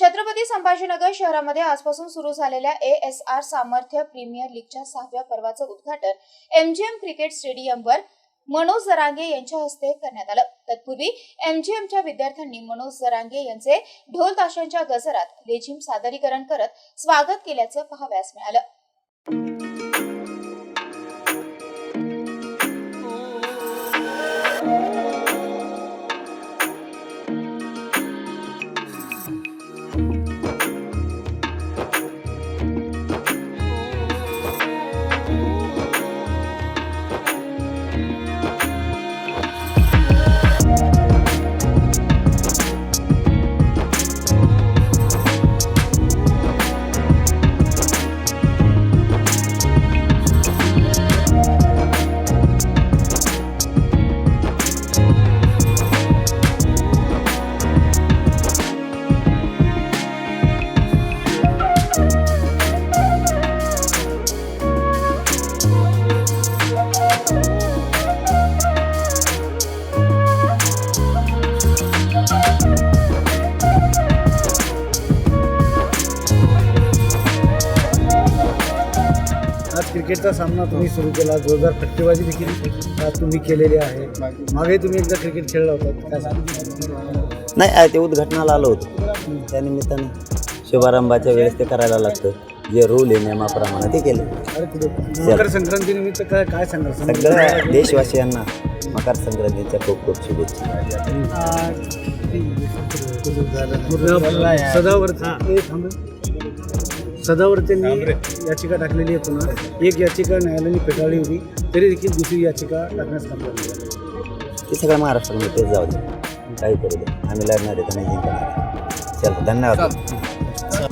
छत्रपती संभाजीनगर शहरामध्ये आजपासून सुरू झालेल्या A S R Samarthya premier लीगच्या सहाव्या पर्वाचं उद्घाटन एमजीएम क्रिकेट स्टेडियमवर मनोज जरांगे यांच्या हस्ते करण्यात आलं. तत्पूर्वी एमजीएमच्या विद्यार्थ्यांनी मनोज जरांगे यांचे ढोल ताशांच्या गजरात लेझिम सादरीकरण करत स्वागत केल्याचं पाहाव्यास मिळालं. आज क्रिकेटचा सामना तुम्ही सुरू केला. जोरदार फटकेबाजी देखील आज तुम्ही केलेली आहे. मागे तुम्ही एकदा क्रिकेट खेळला होता. काय सांगा? नाही आहे ते उद्घाटनाला आलो होतो. त्या निमित्ताने शुभारंभाच्या वेळेस ते करायला लागतं. जे रूल आहे नियमाप्रमाणे ते केले. मकर संक्रांती निमित्त काय काय सांगाल? सगळ्या देशवासियांना मकर संक्रांतीच्या खूप खूप शुभेच्छा. सदावर्ती. ए, थांब. सदावर्तींनी याचिका टाकलेली आहे पुन्हा. एक याचिका न्यायालयाने फेटाळली होती तरी देखील दुसरी याचिका टाकण्यास ते सगळं महाराष्ट्रामध्ये तेच जाऊ दे. काही करू दे. आम्ही लढणार आहे तर नाही जिंकणार चल धन्यवाद.